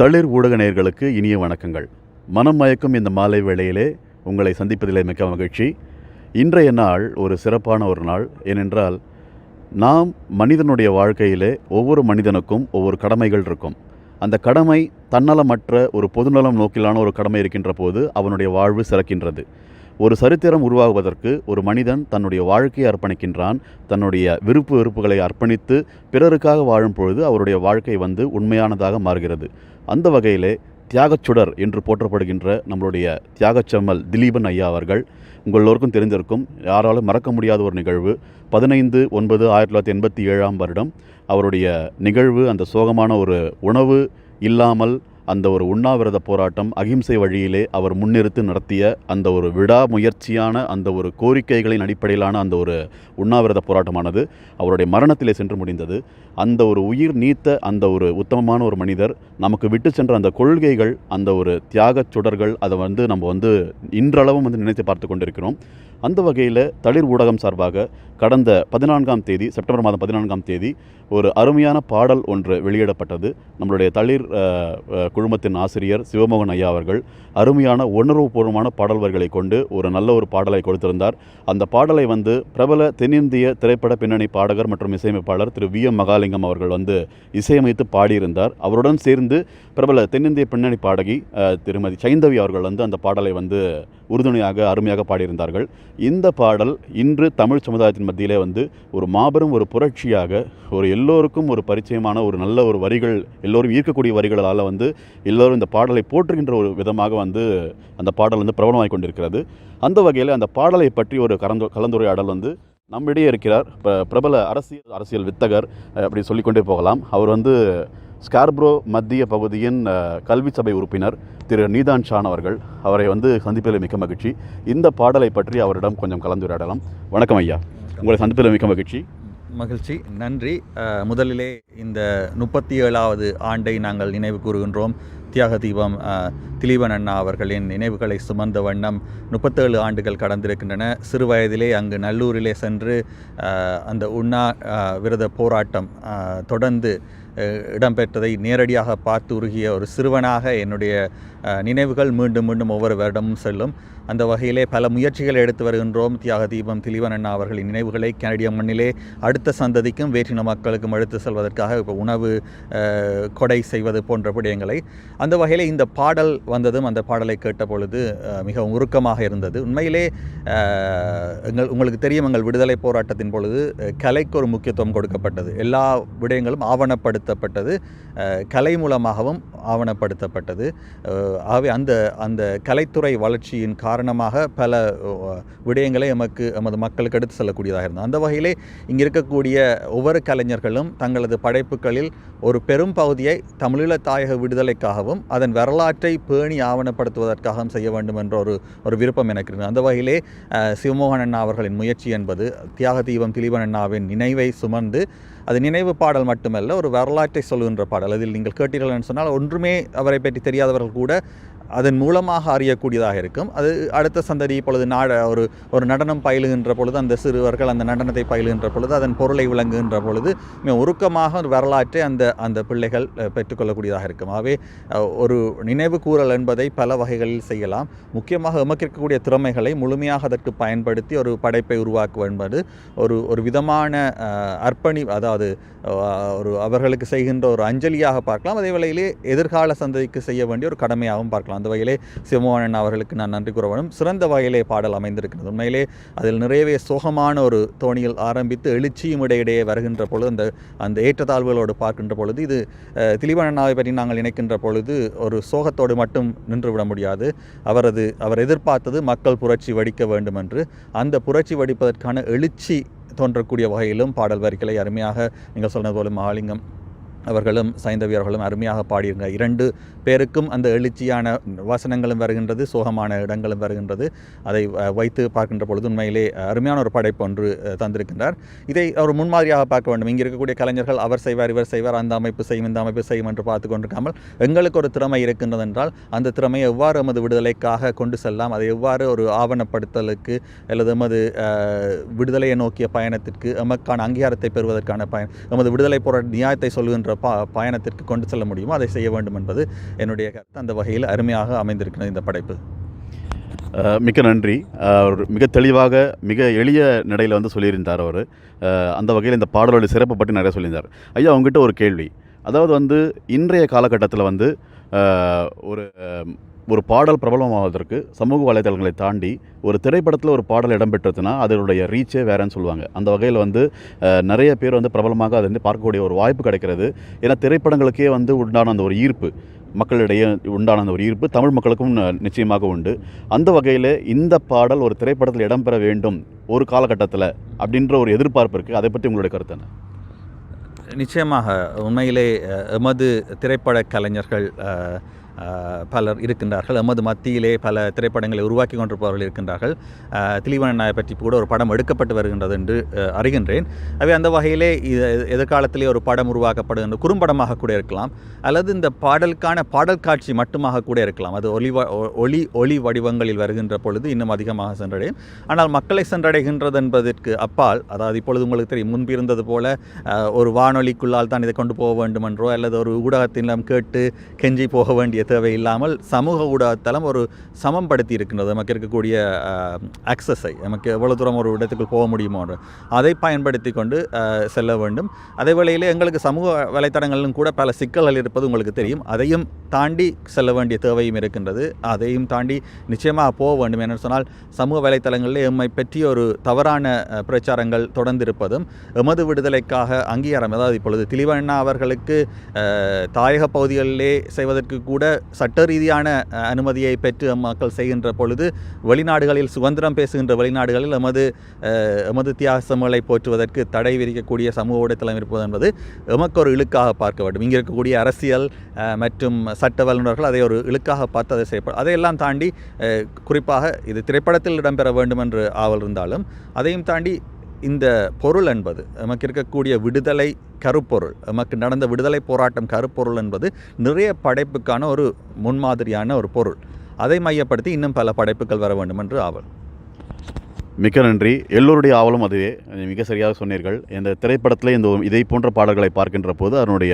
தளிர் ஊடக நேர்களுக்கு இனிய வணக்கங்கள். மனம் மயக்கும் இந்த மாலை வேளையிலே உங்களை சந்திப்பதிலே மிக்க மகிழ்ச்சி. இன்றைய நாள் ஒரு சிறப்பான ஒரு நாள். ஏனென்றால் நாம் மனிதனுடைய வாழ்க்கையிலே ஒவ்வொரு மனிதனுக்கும் ஒவ்வொரு கடமைகள் இருக்கும். அந்த கடமை தன்னலமற்ற ஒரு பொதுநலம் நோக்கிலான ஒரு கடமை இருக்கின்ற போது அவனுடைய வாழ்வு சிறக்கின்றது. ஒரு சரித்திரம் உருவாகுவதற்கு ஒரு மனிதன் தன்னுடைய வாழ்க்கையை அர்ப்பணிக்கின்றான் தன்னுடைய விருப்பு வெறுப்புகளை அர்ப்பணித்து பிறருக்காக வாழும் பொழுது அவருடைய வாழ்க்கை வந்து உண்மையானதாக மாறுகிறது. அந்த வகையிலே தியாகச்சுடர் என்று போற்றப்படுகின்ற நம்மளுடைய தியாகச்சம்மல் திலீபன் ஐயா அவர்கள் உங்கள் எல்லோருக்கும் தெரிந்திருக்கும் யாராலும் மறக்க முடியாத ஒரு நிகழ்வு. பதினைந்து ஒன்பது ஆயிரத்தி தொள்ளாயிரத்தி எண்பத்தி ஏழாம் வருடம் அவருடைய நிகழ்வு அந்த சோகமான ஒரு உணவு இல்லாமல் அந்த ஒரு உண்ணாவிரத போராட்டம் அகிம்சை வழியிலே அவர் முன்னிறுத்து நடத்திய அந்த ஒரு விடாமுயற்சியான அந்த ஒரு கோரிக்கைகளின் அடிப்படையிலான அந்த ஒரு உண்ணாவிரத போராட்டமானது அவருடைய மரணத்திலே சென்று முடிந்தது. அந்த ஒரு உயிர் நீத்த அந்த ஒரு உத்தமமான ஒரு மனிதர் நமக்கு விட்டு சென்ற அந்த கொள்கைகள் அந்த ஒரு தியாகச் சுடர்கள் அதை வந்து நம்ம வந்து இன்றளவும் வந்து நினைத்து பார்த்து கொண்டிருக்கிறோம். அந்த வகையில் தளிர் ஊடகம் சார்பாக கடந்த பதினான்காம் தேதி செப்டம்பர் மாதம் பதினான்காம் தேதி ஒரு அருமையான பாடல் ஒன்று வெளியிடப்பட்டது. நம்மளுடைய தளிர் குழுமத்தின் ஆசிரியர் சிவமோகன் ஐயா அவர்கள் அருமையான உணர்வுபூர்வமான பாடல்வர்களை கொண்டு ஒரு நல்ல ஒரு பாடலை கொடுத்திருந்தார். அந்த பாடலை வந்து பிரபல தென்னிந்திய திரைப்பட பின்னணி பாடகர் மற்றும் இசையமைப்பாளர் திரு வி எம் மகாலிங்கம் அவர்கள் வந்து இசையமைத்து பாடியிருந்தார். அவருடன் சேர்ந்து பிரபல தென்னிந்திய பின்னணி பாடகி திருமதி சைந்தவி அவர்கள் வந்து அந்த பாடலை வந்து உறுதுணையாக அருமையாக பாடியிருந்தார்கள். இந்த பாடல் இன்று தமிழ் சமுதாயத்தின் மத்தியிலே வந்து ஒரு மாபெரும் ஒரு புரட்சியாக ஒரு எல்லோருக்கும் ஒரு பரிச்சயமான ஒரு நல்ல ஒரு வரிகள் எல்லோரும் ஈர்க்கக்கூடிய வரிகளால் வந்து எல்லோரும் இந்த பாடலை போற்றுகின்ற ஒரு விதமாக வந்து அந்த பாடல் வந்து பிரபலமாகிக் கொண்டிருக்கிறது. அந்த வகையில் அந்த பாடலை பற்றி ஒரு கலந்து கலந்துரையாடல் வந்து நம்மிடையே இருக்கிறார். பிரபல அரசியல் அரசியல் வித்தகர் அப்படி சொல்லிக்கொண்டே போகலாம். அவர் வந்து ஸ்கார்ப்ரோ மத்திய பகுதியின் கல்வி சபை உறுப்பினர் திரு நீதான் ஷான் அவர்கள். அவரை வந்து சந்திப்பதில் மிக்க மகிழ்ச்சி. இந்த பாடலை பற்றி அவரிடம் கொஞ்சம் கலந்துரையாடலாம். வணக்கம் ஐயா. உங்களை சந்திப்பதில் மிக்க மகிழ்ச்சி. மகிழ்ச்சி நன்றி. முதலிலே இந்த முப்பத்தி ஏழாவது ஆண்டை நாங்கள் நினைவு கூறுகின்றோம். தியாக தீபம் திலீபன் அண்ணா அவர்களின் நினைவுகளை சுமந்த வண்ணம் முப்பத்தேழு ஆண்டுகள் கடந்திருக்கின்றன. சிறு வயதிலே அங்கு நல்லூரிலே சென்று அந்த உண்ணா விரத போராட்டம் தொடர்ந்து இடம்பெற்றதை நேரடியாக பார்த்து உருகிய ஒரு சிறுவனாக என்னுடைய நினைவுகள் மீண்டும் மீண்டும் ஒவ்வொரு வருடமும் செல்லும். அந்த வகையிலே பல முயற்சிகளை எடுத்து வருகின்றோம். தியாக தீபம் திலீவன் அண்ணா அவர்களின் நினைவுகளை கனடிய மண்ணிலே அடுத்த சந்ததிக்கும் வேற்றின மக்களுக்கும் எடுத்து செல்வதற்காக இப்போ உணவு கொடை செய்வது போன்ற விடயங்களை. அந்த வகையிலே இந்த பாடல் வந்ததும் அந்த பாடலை கேட்ட பொழுது மிகவும் உருக்கமாக இருந்தது. உண்மையிலே எங்கள் உங்களுக்கு தெரியும் எங்கள் விடுதலை போராட்டத்தின் பொழுது கலைக்கு ஒரு முக்கியத்துவம் கொடுக்கப்பட்டது. எல்லா விடயங்களும் ஆவணப்படுத்தப்பட்டது. கலை மூலமாகவும் ஆவணப்படுத்தப்பட்டது. ஆகவே அந்த அந்த கலைத்துறை வளர்ச்சியின் காரணம் காரணமாக பல விடயங்களை எமக்கு எமது மக்களுக்கு எடுத்து செல்லக்கூடியதாக இருந்தது. அந்த வகையிலே இங்கே இருக்கக்கூடிய ஒவ்வொரு கலைஞர்களும் தங்களது படைப்புகளில் ஒரு பெரும் பகுதியை தமிழீழ தாயக விடுதலைக்காகவும் அதன் வரலாற்றை பேணி ஆவணப்படுத்துவதற்காகவும் செய்ய வேண்டும் என்ற ஒரு ஒரு விருப்பம் எனக்கு இருந்தது. அந்த வகையிலே சிவமோகன் அண்ணா அவர்களின் முயற்சி என்பது தியாக தீபம் திலீபன் அண்ணாவின் நினைவை சுமந்து அது நினைவு பாடல் மட்டுமல்ல ஒரு வரலாற்றை சொல்லுகின்ற பாடல். அதில் நீங்கள் கேட்டீர்கள் என்று சொன்னால் ஒன்றுமே அவரை பற்றி தெரியாதவர்கள் கூட அதன் மூலமாக அறியக்கூடியதாக இருக்கும். அது அடுத்த சந்ததி இப்பொழுது நாட ஒரு ஒரு நடனம் பயிலுகின்ற பொழுது அந்த சிறுவர்கள் அந்த நடனத்தை பயிலுகின்ற பொழுது அதன் பொருளை விளங்குகின்ற பொழுது மிக உருக்கமாக ஒரு வரலாற்றை அந்த அந்த பிள்ளைகள் பெற்றுக்கொள்ளக்கூடியதாக இருக்கும். ஆகவே ஒரு நினைவு கூறல் என்பதை பல வகைகளில் செய்யலாம். முக்கியமாக எமக்கு இருக்கக்கூடிய திறமைகளை முழுமையாக அதற்கு பயன்படுத்தி ஒரு படைப்பை உருவாக்குவது என்பது ஒரு ஒரு விதமான அர்ப்பணி அதாவது ஒரு அவர்களுக்கு செய்கின்ற ஒரு அஞ்சலியாக பார்க்கலாம். அதே வேளையிலே எதிர்கால சந்ததிக்கு செய்ய வேண்டிய ஒரு கடமையாகவும் பார்க்கலாம். அந்த வகையிலே சிவமோகன் அவர்களுக்கு நான் நன்றி கூற வேண்டும். சிறந்த வகையிலே பாடல் அமைந்திருக்கிறது உண்மையிலே அதில் நிறையவே சோகமான ஒரு தோணியில் ஆரம்பித்து எழுச்சியும் இடையிடையே வருகின்ற பொழுது அந்த அந்த ஏற்றத்தாழ்வுகளோடு பார்க்கின்ற பொழுது இது அஹ், பற்றி நாங்கள் நினைக்கின்ற பொழுது ஒரு சோகத்தோடு மட்டும் நின்றுவிட முடியாது. அவரது அவர் எதிர்பார்த்தது மக்கள் புரட்சி வடிக்க வேண்டும் என்று அந்த புரட்சி வடிப்பதற்கான எழுச்சி தோன்றக்கூடிய வகையிலும் பாடல் வரிகளை அருமையாக நீங்கள் சொன்னது போல மகாலிங்கம் அவர்களும் சைந்தவியர்களும் அருமையாக பாடியிருங்க இரண்டு பேருக்கும் அந்த எழுச்சியான வசனங்களும் வருகின்றது சோகமான இடங்களும் வருகின்றது. அதை வைத்து பார்க்கின்ற பொழுது உண்மையிலே அருமையான ஒரு படைப்பு ஒன்று தந்திருக்கின்றார். இதை அவர் முன்மாதிரியாக பார்க்க வேண்டும். இங்கே இருக்கக்கூடிய கலைஞர்கள் அவர் செய்வார் இவர் செய்வார் அந்த அமைப்பு செய்யும் இந்த அமைப்பு செய்யும் என்று பார்த்து கொண்டிருக்காமல் எங்களுக்கு ஒரு திறமை இருக்கின்றது என்றால் அந்த திறமையை எவ்வாறு எமது விடுதலைக்காக கொண்டு செல்லலாம் அதை எவ்வாறு ஒரு ஆவணப்படுத்தலுக்கு அல்லது எமது விடுதலையை நோக்கிய பயணத்திற்கு எமக்கான அங்கீகாரத்தை பெறுவதற்கான பயன் எமது விடுதலை போராட்ட நியாயத்தை சொல்கின்ற பா பயணத்திற்கு கொண்டு செல்ல முடியுமோ அதை செய்ய வேண்டும் என்பது என்னுடைய கருத்து அந்த வகையில் அருமையாக அமைந்திருக்கிறது இந்த படைப்பு. மிக்க நன்றி. அவர் மிக தெளிவாக மிக எளிய நடையில் வந்து சொல்லியிருந்தார் அவர். அந்த வகையில் இந்த பாடலோட சிறப்பை பற்றி நிறைய சொல்லியிருந்தார். ஐயா அவங்ககிட்ட ஒரு கேள்வி. அதாவது வந்து இன்றைய காலகட்டத்தில் வந்து ஒரு ஒரு பாடல் பிரபலமாவதற்கு சமூக வலைதளங்களை தாண்டி ஒரு திரைப்படத்தில் ஒரு பாடல் இடம்பெற்றதுன்னா அதனுடைய ரீச்சே வேறன்னு சொல்லுவாங்க. அந்த வகையில் வந்து நிறைய பேர் வந்து பிரபலமாக அதை வந்து பார்க்கக்கூடிய ஒரு வாய்ப்பு கிடைக்கிறது. ஏன்னா திரைப்படங்களுக்கே வந்து உண்டான அந்த ஒரு ஈர்ப்பு. மக்களிடையே உண்டான அந்த ஒரு ஈர்ப்பு தமிழ் மக்களுக்கும் நிச்சயமாக உண்டு. அந்த வகையில் இந்த பாடல் ஒரு திரைப்படத்தில் இடம்பெற வேண்டும் ஒரு காலகட்டத்தில் அப்படின்ற ஒரு எதிர்பார்ப்பு இருக்குது அதை பற்றி உங்களுடைய கருத்து என்ன? நிச்சயமாக உண்மையிலே எமது திரைப்பட கலைஞர்கள் பலர் இருக்கின்றார்கள். எமது மத்தியிலே பல திரைப்படங்களை உருவாக்கி கொண்டிருப்பவர்கள் இருக்கின்றார்கள். அஹ், நாயை பற்றி கூட ஒரு படம் எடுக்கப்பட்டு வருகின்றது என்று அறிகின்றேன். அவை அந்த வகையிலே இது எதிர்காலத்திலே ஒரு படம் உருவாக்கப்படுகின்ற குறும்படமாக கூட இருக்கலாம். அல்லது இந்த பாடலுக்கான பாடல் காட்சி மட்டுமாக கூட இருக்கலாம். அது ஒளி ஒ- ஒளி ஒளி வடிவங்களில் வருகின்ற பொழுது இன்னும் அதிகமாக சென்றடையும். ஆனால் மக்களை சென்றடைகின்றது என்பதற்கு அப்பால் அதாவது இப்பொழுது உங்களுக்கு தெரியும் முன்பு இருந்தது போல ஒரு வானொலிக்குள்ளால் தான் இதை கொண்டு போக வேண்டும் என்றோ அல்லது ஒரு ஊடகத்தினம் கேட்டு கெஞ்சி போக வேண்டிய தேவையில்லாமல் சமூக ஊடகத்தளம் ஒரு சமம்படுத்தி இருக்கின்றது. நமக்கு இருக்கக்கூடிய அக்சஸை நமக்கு எவ்வளோ தூரம் ஒரு இடத்துக்கு போக முடியுமோ என்று. அதை பயன்படுத்தி கொண்டு செல்ல வேண்டும். அதே வேளையில் எங்களுக்கு சமூக வலைத்தளங்களிலும் கூட பல சிக்கல்கள் இருப்பது உங்களுக்கு தெரியும். அதையும் தாண்டி செல்ல வேண்டிய தேவையும் இருக்கின்றது. அதையும் தாண்டி நிச்சயமாக போக வேண்டும். என்று சொன்னால் சமூக வலைத்தளங்களில் எம்மை பற்றி ஒரு தவறான பிரச்சாரங்கள் தொடர்ந்து இருப்பதும் எமது விடுதலைக்காக அங்கீகாரம் அதாவது இப்பொழுது திலிவண்ணா அவர்களுக்கு தாயக பகுதிகளிலே செய்வதற்கு கூட சட்ட ரீதியான அனுமதியை பெற்று மக்கள் செய்கின்ற பொழுது வெளிநாடுகளில் சுதந்திரம் பேசுகின்ற வெளிநாடுகளில் எமது எமது தியாசங்களை போற்றுவதற்கு தடை விதிக்கக்கூடிய சமூக ஊடகத்தளம் இருப்பது என்பது எமக்கு ஒரு இழுக்காக பார்க்க வேண்டும். இங்கே இருக்கக்கூடிய அரசியல் மற்றும் சட்ட வல்லுநர்கள் அதை ஒரு இழுக்காக பார்த்து அதை செய்யப்படும் அதையெல்லாம் தாண்டி குறிப்பாக இது திரைப்படத்தில் இடம்பெற வேண்டும் என்று ஆவல் இருந்தாலும் அதையும் தாண்டி இந்த பொருள் என்பது நமக்கு இருக்கக்கூடிய விடுதலை கருப்பொருள் நமக்கு நடந்த விடுதலை போராட்டம் கருப்பொருள் என்பது நிறைய படைப்புக்கான ஒரு முன்மாதிரியான ஒரு பொருள். அதை மையப்படுத்தி இன்னும் பல படைப்புகள் வர வேண்டும் என்று ஆவல். மிக்க நன்றி. எல்லோருடைய ஆவலும் அதுவே. மிக சரியாக சொன்னீர்கள். இந்த திரைப்படத்தில் இந்த இதை போன்ற பாடல்களை பார்க்கின்ற போது அதனுடைய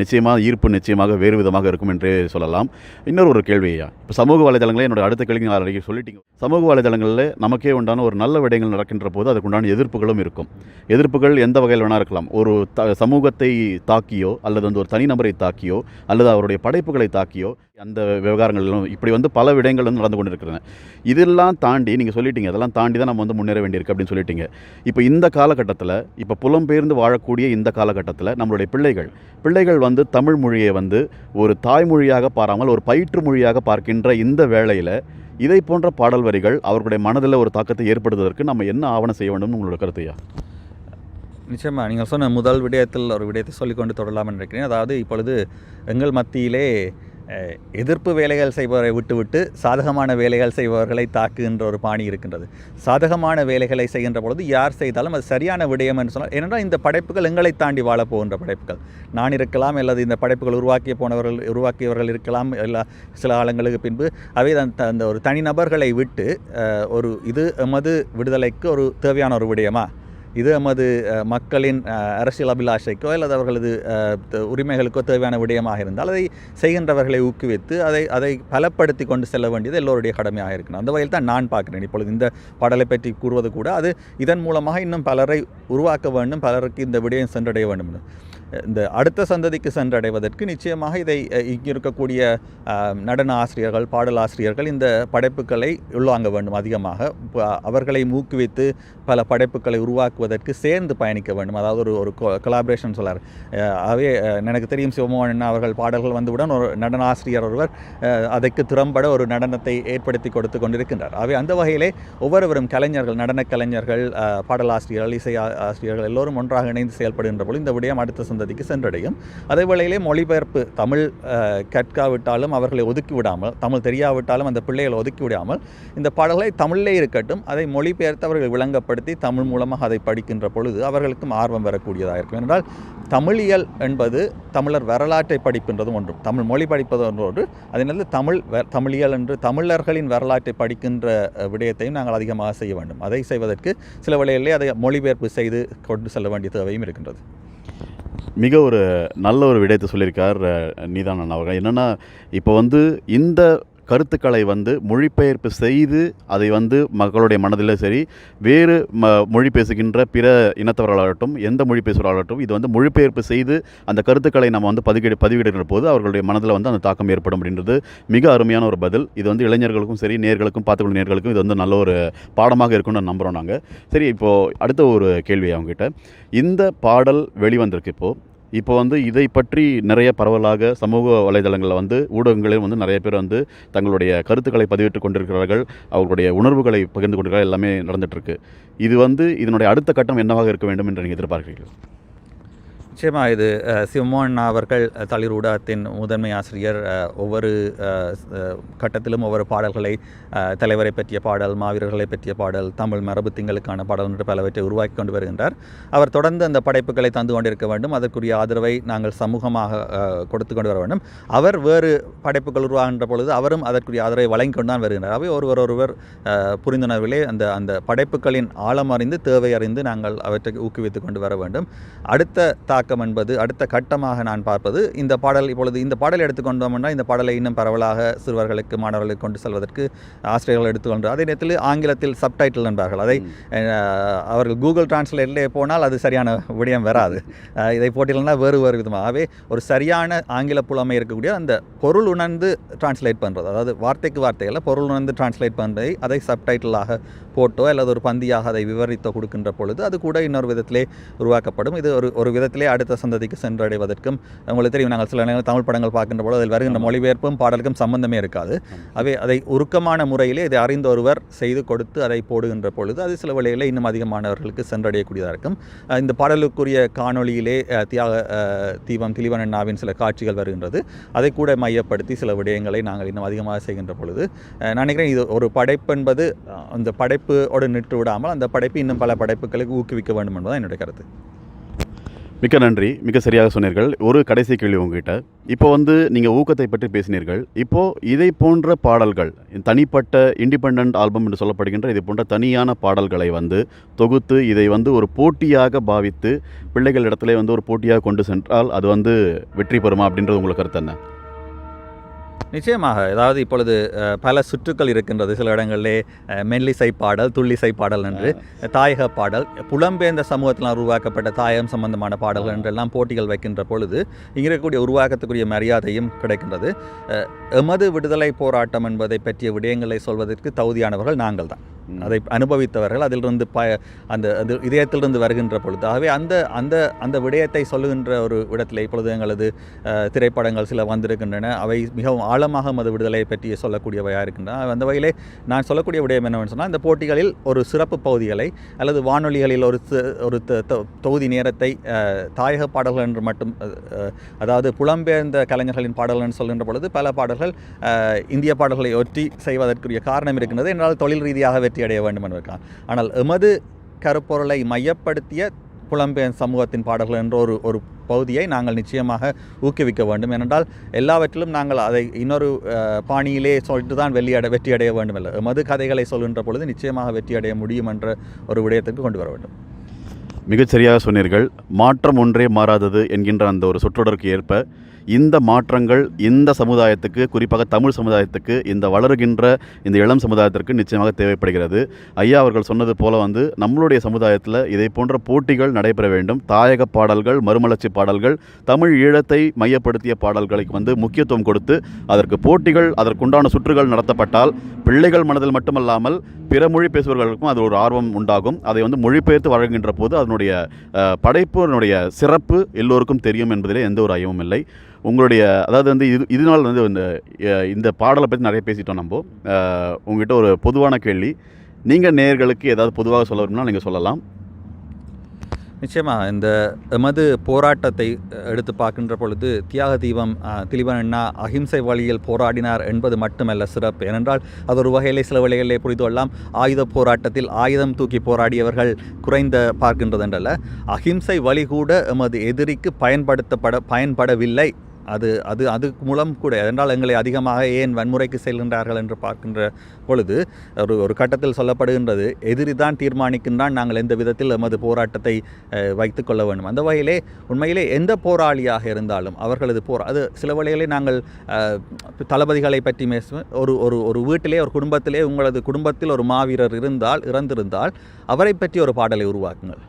நிச்சயமாக ஈர்ப்பு நிச்சயமாக வேறு விதமாக இருக்கும் என்றே சொல்லலாம். இன்னொரு ஒரு கேள்வியா இப்போ சமூக வலைதளங்களே என்னோட அடுத்த கேள்வி நான் ஆல்ரெடி சொல்லிட்டீங்க. சமூக வலைதளங்களில் நமக்கே உண்டான ஒரு நல்ல விடயங்கள் நடக்கின்ற போது அதுக்குண்டான எதிர்ப்புகளும் இருக்கும். எதிர்ப்புகள் எந்த வகையில் வேணா இருக்கலாம். ஒரு த சமூகத்தை தாக்கியோ அல்லது வந்து ஒரு தனிநபரை தாக்கியோ அல்லது அவருடைய படைப்புகளை தாக்கியோ அந்த விவகாரங்களிலும் இப்படி வந்து பல விடயங்கள் வந்து நடந்து கொண்டிருக்கிறன. இதெல்லாம் தாண்டி நீங்கள் சொல்லிட்டீங்க அதெல்லாம் தாண்டி தான் நம்ம வந்து முன்னேற வேண்டியிருக்கு அப்படின்னு சொல்லிட்டீங்க. இப்போ இந்த காலகட்டத்தில் இப்போ புலம்பெயர்ந்து வாழக்கூடிய இந்த காலகட்டத்தில் நம்மளுடைய பிள்ளைகள் பிள்ளைகள் வந்து தமிழ் மொழியை வந்து ஒரு தாய்மொழியாக பாராமல் ஒரு பயிற்று மொழியாக பார்க்கின்ற இந்த வேளையில் இதை போன்ற பாடல் வரிகள் அவர்களுடைய மனதில் ஒரு தாக்கத்தை ஏற்படுத்துவதற்கு நம்ம என்ன ஆவணம் செய்ய வேண்டும்னு உங்களோட கருத்தையா நிச்சயமாக நீங்கள் சொன்ன முதல் விடயத்தில் ஒரு விடயத்தை சொல்லிக்கொண்டு தொடரலாம் என்று அதாவது இப்பொழுது எங்கள் மத்தியிலே எதிர்ப்பு வேலைகள் செய்பவரை விட்டுவிட்டு சாதகமான வேலைகள் செய்பவர்களை தாக்குகின்ற ஒரு பாணி இருக்கின்றது. சாதகமான வேலைகளை செய்கின்ற பொழுது யார் செய்தாலும் அது சரியான விடயம் என்று சொன்னால் ஏனென்றால் இந்த படைப்புகள் எங்களை தாண்டி வாழப்போகின்ற படைப்புகள். நான் இருக்கலாம் அல்லது இந்த படைப்புகள் உருவாக்கிய போனவர்கள் உருவாக்கியவர்கள் இருக்கலாம் எல்லா சில காலங்களுக்கு பின்பு அவை அந்த அந்த ஒரு தனிநபர்களை விட்டு ஒரு இது எமது விடுதலைக்கு ஒரு தேவையான ஒரு விடயமா? இது எமது மக்களின் அரசியல் அபிலாஷைக்கோ அல்லது அவர்களது உரிமைகளுக்கோ தேவையான விடயமாக இருந்தால் அதை செய்கின்றவர்களை ஊக்குவித்து அதை அதை பலப்படுத்தி கொண்டு செல்ல வேண்டியது எல்லோருடைய கடமையாக இருக்கணும். அந்த வகையில் தான் நான் பார்க்கிறேன். இப்பொழுது இந்த பாடலை பற்றி கூறுவது கூட அது இதன் மூலமாக இன்னும் பலரை உருவாக்க வேண்டும் பலருக்கு இந்த விடயம் சென்றடைய வேண்டும் இந்த அடுத்த சந்ததிக்கு சென்றடைவதற்கு நிச்சயமாக இதை இங்கே இருக்கக்கூடிய நடன ஆசிரியர்கள் பாடல் ஆசிரியர்கள் இந்த படைப்புகளை உள்வாங்க வேண்டும் அதிகமாக. அவர்களை ஊக்குவித்து பல படைப்புகளை உருவாக்குவதற்கு சேர்ந்து பயணிக்க வேண்டும். அதாவது ஒரு ஒரு கொலாபரேஷன் சொல்லார் அவே எனக்கு தெரியும் சிவமோகன் அவர்கள் பாடல்கள் வந்தவுடன் ஒரு நடன ஆசிரியர் ஒருவர் அதற்கு திறம்பட ஒரு நடனத்தை ஏற்படுத்தி கொடுத்து கொண்டிருக்கின்றார். அவை அந்த வகையிலே ஒவ்வொருவரும் கலைஞர்கள் நடன கலைஞர்கள் பாடலாசிரியர்கள் இசை ஆசிரியர்கள் எல்லோரும் ஒன்றாக இணைந்து செயல்படுகின்ற பொழுது இந்த விடயம் அடுத்த சந்ததிக்கு சென்றடையும். அதே வேளையிலே மொழிபெயர்ப்பு தமிழ் கற்காவிட்டாலும் அவர்களை ஒதுக்கி விடாமல் தமிழ் தெரியாவிட்டாலும் அந்த பிள்ளைகளை ஒதுக்கி விடாமல் இந்த பாடல்களை தமிழிலே இருக்கட்டும் அதை மொழிபெயர்த்து அவர்கள் விளங்கப்படுத்தி தமிழ் மூலமாக அதை படிக்கின்ற பொழுது அவர்களுக்கும் ஆர்வம் வரக்கூடியதாக இருக்கும். என்றால் தமிழியல் என்பது தமிழர் வரலாற்றை படிப்பின்றதும் ஒன்றும் தமிழ் மொழி படிப்பது ஒன்று. அதனால தமிழ் தமிழியல் என்று தமிழர்களின் வரலாற்றை படிக்கின்ற விடயத்தையும் நாங்கள் அதிகமாக செய்ய வேண்டும். அதை செய்வதற்கு சில வழிகளிலே அதை மொழிபெயர்ப்பு செய்து கொண்டு செல்ல வேண்டிய தேவையும் இருக்கின்றது. மிக ஒரு நல்ல ஒரு விடயத்தை சொல்லியிருக்கார் நீதானன் நீதான் அண்ணா அவர்கள். என்னென்னா இப்போ வந்து இந்த கருத்துக்களை வந்து மொழிபெயர்ப்பு செய்து அதை வந்து மக்களுடைய மனதில் சரி வேறு ம மொழி பேசுகின்ற பிற இனத்தவர்களாகட்டும் எந்த மொழி பேசுகிறவர்களாகட்டும் இது வந்து மொழிபெயர்ப்பு செய்து அந்த கருத்துக்களை நம்ம வந்து பதிவிட பதிவிடுகிற போது அவர்களுடைய மனதில் வந்து அந்த தாக்கம் ஏற்படும் அப்படின்றது மிக அருமையான ஒரு பதில். இது வந்து இளைஞர்களுக்கும் சரி நேர்களுக்கும் பார்த்துக்கொள்ள நேர்களுக்கும் இது வந்து நல்ல ஒரு பாடமாக இருக்கும்னு நம்புகிறோம் நாங்கள் சரி இப்போது அடுத்த ஒரு கேள்வி அவங்ககிட்ட. இந்த பாடல் வெளிவந்திருக்கு இப்போது இப்போ வந்து இதை பற்றி நிறைய பரவலாக சமூக வலைதளங்களில் வந்து ஊடகங்களில் வந்து நிறைய பேர் வந்து தங்களுடைய கருத்துக்களை பதிவிட்டு கொண்டிருக்கிறார்கள் அவர்களுடைய உணர்வுகளை பகிர்ந்து கொண்டிருக்கிறார்கள் எல்லாமே நடந்துட்டுருக்கு இது வந்து இதனுடைய அடுத்த கட்டம் என்னவாக இருக்க வேண்டும் என்று நீங்கள் எதிர்பார்க்கிறீர்கள்? நிச்சயமாக இது அஹ், அவர்கள் அஹ், தளிர் ஊடகத்தின் முதன்மை ஆசிரியர் ஒவ்வொரு கட்டத்திலும் ஒவ்வொரு பாடல்களை தலைவரை பற்றிய பாடல் மாவீரர்களை பற்றிய பாடல் தமிழ் மரபு திங்களுக்கான பாடல் என்று பலவற்றை உருவாக்கி கொண்டு வருகின்றார். அவர் தொடர்ந்து அந்த படைப்புகளை தந்து கொண்டிருக்க வேண்டும். அதற்குரிய ஆதரவை நாங்கள் சமூகமாக கொடுத்து கொண்டு வர வேண்டும். அவர் வேறு படைப்புகள் உருவாகின்ற பொழுது அவரும் அதற்குரிய ஆதரவை வழங்கி கொண்டு தான் வருகின்றார். அவை ஒருவர் ஒருவர் புரிந்துணர்விலே அந்த அந்த படைப்புகளின் ஆழம் அறிந்து தேவை அறிந்து நாங்கள் அவற்றை ஊக்குவித்து கொண்டு வர வேண்டும். அடுத்த தாக்கம் என்பது அடுத்த கட்டமாக நான் பார்ப்பது. இந்த பாடல் இப்பொழுது இந்த பாடலை எடுத்துக்கொண்டோம்னா இந்த பாடலை இன்னும் பரவலாக சிறுவர்களுக்கு மாணவர்களுக்கு கொண்டு செல்வதற்கு ஆசிரியர்கள் எடுத்துக்கொண்டு அதே நேரத்தில் ஆங்கிலத்தில் சப்டைட்டில் என்பார்கள். அதை அவர்கள் கூகுள் டிரான்ஸ்லேட்டிலே போனால் அது சரியான விடயம் வராது. இதை போட்டிலன்னா வேறு வேறு விதமாகவே ஒரு சரியான ஆங்கில புலமை இருக்கக்கூடிய அந்த பொருள் உணர்ந்து டிரான்ஸ்லேட் பண்ணுறது அதாவது வார்த்தைக்கு வார்த்தைகளில் பொருள் உணர்ந்து டிரான்ஸ்லேட் பண்ணுறதை அதை சப்டைட்டிலாக போட்டோ அல்லது ஒரு பந்தியாக அதை விவரித்தோ கொடுக்கின்ற பொழுது அது கூட இன்னொரு விதத்திலே உருவாக்கப்படும். இது ஒரு ஒரு விதத்திலே அடுத்த சந்ததிக்கு சென்றடைவதற்கும் உங்களுக்கு தெரியும் நாங்கள் சில நேரங்கள் தமிழ் படங்கள் பார்க்கின்ற பொழுது அதில் வருகின்ற மொழிபெயர்ப்பும் பாடலுக்கும் சம்பந்தமே இருக்காது. அவை அதை உருக்கமான முறையிலே இதை அறிந்த ஒருவர் செய்து கொடுத்து அதை போடுகின்ற பொழுது அது சில வழிகளில் இன்னும் அதிகமானவர்களுக்கு சென்றடையக்கூடியதாக இருக்கும். இந்த பாடலுக்குரிய காணொளியிலே தியாக தீபம் திலீவன் அண்ணாவின் சில காட்சிகள் வருகின்றது. அதை கூட மையப்படுத்தி சில விடயங்களை நாங்கள் இன்னும் அதிகமாக செய்கின்ற பொழுது நான் நினைக்கிறேன் இது ஒரு படைப்பு என்பது அந்த படைப்போடு நிற்று விடாமல் அந்த படைப்பு இன்னும் பல படைப்புகளுக்கு ஊக்குவிக்க வேண்டும் என்பதுதான் என்னுடைய கருத்து. மிக்க நன்றி. மிக சரியாக சொன்னீர்கள். ஒரு கடைசி கேள்வி உங்ககிட்ட. இப்போ வந்து நீங்கள் ஊக்கத்தை பற்றி பேசினீர்கள். இப்போது இதை போன்ற பாடல்கள் தனிப்பட்ட இண்டிபெண்ட் ஆல்பம் என்று சொல்லப்படுகின்ற இது போன்ற தனியான பாடல்களை வந்து தொகுத்து இதை வந்து ஒரு போட்டியாக பாவித்து பிள்ளைகள் இடத்துல வந்து ஒரு போட்டியாக கொண்டு சென்றால் அது வந்து வெற்றி பெறுமா அப்படின்றது உங்களுக்கு கருத்து என்ன? நிச்சயமாக அதாவது இப்பொழுது பல சுற்றுக்கள் இருக்கின்றது. சில இடங்களிலே மெல்லிசை பாடல் துள்ளிசை பாடல் என்று தாயக பாடல் புலம்பெயர்ந்த சமூகத்தினால் உருவாக்கப்பட்ட தாயகம் சம்பந்தமான பாடல்கள் என்றெல்லாம் போட்டிகள் வைக்கின்ற பொழுது இங்கே இருக்கக்கூடிய உருவாக்கத்துக்குரிய மரியாதையும் கிடைக்கின்றது. எமது விடுதலை போராட்டம் என்பதை பற்றிய விடயங்களை சொல்வதற்கு தகுதியானவர்கள் நாங்கள் தான். அதை அனுபவித்தவர்கள் அதிலிருந்து ப அந்த அது இதயத்திலிருந்து வருகின்ற பொழுது. ஆகவே அந்த அந்த அந்த விடயத்தை சொல்லுகின்ற ஒரு இடத்துல இப்பொழுது எங்களது திரைப்படங்கள் சில வந்திருக்கின்றன. அவை மிகவும் ஆழமாக மது விடுதலை பற்றி சொல்லக்கூடியவையாக இருக்கின்றன. அந்த வகையிலே நான் சொல்லக்கூடிய விடயம் என்னவென்று சொன்னால் இந்த போட்டிகளில் ஒரு சிறப்பு பகுதிகளை அல்லது வானொலிகளில் ஒரு ஒரு த- தொகுதி நேரத்தை தாயக பாடல்கள் என்று மட்டும் அதாவது புலம்பெயர்ந்த கலைஞர்களின் பாடல்கள் என்று சொல்கின்ற பொழுது பல பாடல்கள் இந்திய பாடல்களை ஒற்றி செய்வதற்குரிய காரணம் இருக்கின்றது. என்றால் தொழில் ரீதியாக வெற்றி அடைய வேண்டும் என்பதற்காக ஆனால் எமது கருப்பொருளை மையப்படுத்திய புலம்பெயர் சமூகத்தின் பாடல்கள் என்ற ஒரு ஒரு பகுதியை நாங்கள் நிச்சயமாக ஊக்குவிக்க வேண்டும். ஏனென்றால் எல்லாவற்றிலும் நாங்கள் அதை இன்னொரு பாணியிலே சொல்லிட்டு தான் வெள்ளியடை வெற்றி அடைய வேண்டும் இல்லை மது கதைகளை சொல்கின்ற பொழுது நிச்சயமாக வெற்றியடைய முடியும் என்ற ஒரு விடயத்திற்கு கொண்டு வர வேண்டும். மிகச்சரியாக சொன்னீர்கள். மாற்றம் ஒன்றே மாறாதது என்கின்ற அந்த ஒரு சொற்றொடருக்கு ஏற்ப இந்த மாற்றங்கள் இந்த சமுதாயத்துக்கு குறிப்பாக தமிழ் சமுதாயத்துக்கு இந்த வளருகின்ற இந்த இளம் சமுதாயத்திற்கு நிச்சயமாக தேவைப்படுகிறது. ஐயா அவர்கள் சொன்னது போல வந்து நம்மளுடைய சமுதாயத்தில் இதை போன்ற போட்டிகள் நடைபெற வேண்டும். தாயக பாடல்கள் மறுமலர்ச்சி பாடல்கள் தமிழ் ஈழத்தை மையப்படுத்திய பாடல்களுக்கு வந்து முக்கியத்துவம் கொடுத்து அதற்கு போட்டிகள் அதற்குண்டான சுற்றுகள் நடத்தப்பட்டால் பிள்ளைகள் மனதில் மட்டுமல்லாமல் பிற மொழி பேசுபவர்களுக்கும் அது ஒரு ஆர்வம் உண்டாகும். அதை வந்து மொழிபெயர்த்து வழங்குகின்ற போது அதனுடைய அஹ், படைப்பு சிறப்பு எல்லோருக்கும் தெரியும் என்பதிலே எந்த ஒரு ஐயமும் இல்லை. உங்களுடைய அதாவது வந்து இது இதனால் வந்து இந்த இந்த பாடலை பற்றி நிறைய பேசிட்டோம் நம்ம. உங்ககிட்ட ஒரு பொதுவான கேள்வி. நீங்கள் நேயர்களுக்கு ஏதாவது பொதுவாக சொல்ல விரும்பினா நீங்கள் சொல்லலாம். நிச்சயமாக இந்த எமது போராட்டத்தை எடுத்து பார்க்கின்ற பொழுது தியாக தீபம் திலீபன் அண்ணா அகிம்சை வழியில் போராடினார் என்பது மட்டுமல்ல சிறப்பு. ஏனென்றால் அது ஒரு வகையிலே சில வழிகளிலே புரிந்து கொள்ளலாம். ஆயுத போராட்டத்தில் ஆயுதம் தூக்கி போராடியவர்கள் குறைந்த பார்க்கின்றதென்றல்ல. அகிம்சை வழி கூட எமது எதிரிக்கு பயன்படுத்தப்பட பயன்படவில்லை. அது அது அது மூலம் கூட என்றால் எங்களை அதிகமாக ஏன் வன்முறைக்கு செல்கின்றார்கள் என்று பார்க்கின்ற பொழுது ஒரு ஒரு கட்டத்தில் சொல்லப்படுகின்றது எதிரி தான் தீர்மானிக்கின்றான் நாங்கள் எந்த விதத்தில் எமது போராட்டத்தை வைத்து கொள்ள வேண்டும். அந்த வகையிலே உண்மையிலே எந்த போராளியாக இருந்தாலும் அவர்களது போரா அது சில வழிகளே நாங்கள் தளபதிகளை பற்றி பேசுவோம் ஒரு ஒரு ஒரு வீட்டிலே ஒரு குடும்பத்திலே உங்களது குடும்பத்தில் ஒரு மாவீரர் இருந்தால் இறந்திருந்தால் அவரை பற்றி ஒரு பாடலை உருவாக்குங்கள்.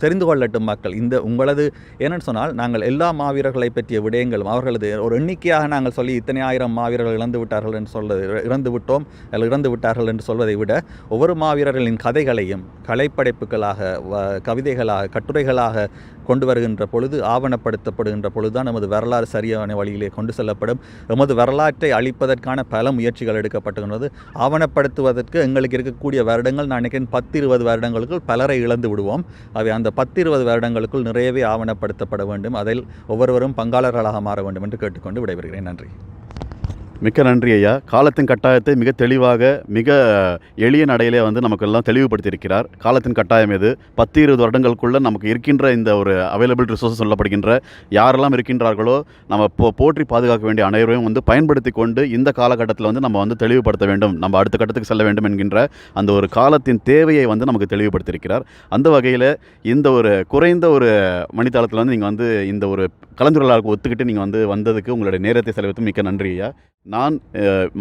தெரிந்து கொள்ளட்டும் மக்கள். இந்த உங்களது என்னன்னு சொன்னால் நாங்கள் எல்லா மாவீரர்களை பற்றிய விடயங்களும் அவர்களது ஒரு எண்ணிக்கையாக நாங்கள் சொல்லி இத்தனை ஆயிரம் மாவீரர்கள் இழந்து விட்டார்கள் என்று சொல்வது இறந்து விட்டோம் அல்லது இறந்து விட்டார்கள் என்று சொல்வதை விட ஒவ்வொரு மாவீரர்களின் கதைகளையும் கலைப்படைப்புகளாக வ- கவிதைகளாக கட்டுரைகளாக கொண்டு வருகின்ற பொழுது ஆவணப்படுத்தப்படுகின்ற பொழுதுதான் நமது வரலாறு சரியான வழியிலே கொண்டு செல்லப்படும். எமது வரலாற்றை அழிப்பதற்கான பல முயற்சிகள் எடுக்கப்பட்டுள்ளது. ஆவணப்படுத்துவதற்கு எங்களுக்கு இருக்கக்கூடிய வருடங்கள் நான் நினைக்கிறேன் பத்து இருபது வருடங்களுக்குள் பலரை இழந்து விடுவோம். அவை அந்த பத்து இருபது வருடங்களுக்குள் நிறையவே ஆவணப்படுத்தப்பட வேண்டும். அதில் ஒவ்வொருவரும் பங்காளர்களாக மாற வேண்டும் என்று கேட்டுக்கொண்டு விடைபெறுகிறேன். நன்றி. மிக்க நன்றி ஐயா. காலத்தின் கட்டாயத்தை மிக தெளிவாக மிக எளிய நடையிலே வந்து நமக்கெல்லாம் தெளிவுபடுத்தியிருக்கிறார். காலத்தின் கட்டாயம் எது? பத்து இருபது வருடங்களுக்குள்ளே நமக்கு இருக்கின்ற இந்த ஒரு அவைலபிள் ரிசோர்ஸ் சொல்லப்படுகின்ற யாரெல்லாம் இருக்கின்றார்களோ நம்ம போ போற்றி பாதுகாக்க வேண்டிய அனைவரையும் வந்து பயன்படுத்தி கொண்டு இந்த காலகட்டத்தில் வந்து நம்ம வந்து தெளிவுபடுத்த வேண்டும். நம்ம அடுத்த கட்டத்துக்கு செல்ல வேண்டும் என்கின்ற அந்த ஒரு காலத்தின் தேவையை வந்து நமக்கு தெளிவுபடுத்தியிருக்கிறார். அந்த வகையில் இந்த ஒரு குறைந்த ஒரு மணித்தாளத்தில் வந்து நீங்கள் வந்து இந்த ஒரு கலந்துரையாளருக்கு ஒத்துக்கிட்டு நீங்கள் வந்து வந்ததுக்கு உங்களுடைய நேரத்தை செலவித்து மிக்க நன்றி ஐயா. நான்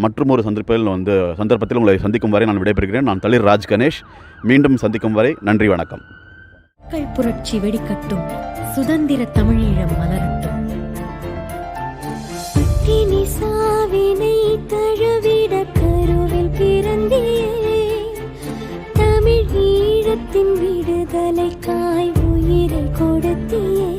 மற்றும் ஒரு சந்தர்ப்பத்தில் வந்து சந்தர்ப்பத்தில் உங்களை சந்திக்கும் வரை நான் விடைபெறுகிறேன். நான் தளிர் ராஜ் கணேஷ். மீண்டும் சந்திக்கும் வரை நன்றி வணக்கம். மக்கள் புரட்சி வெடிக்கட்டும். சுதந்திர தமிழீழம் மலரட்டும். பட்டினி சாவினை தழுவிட கருவில் பிறந்தே தமிழ் ஈழத்தின் விடுதலைக்காய் உயிரை கொடுத்தியே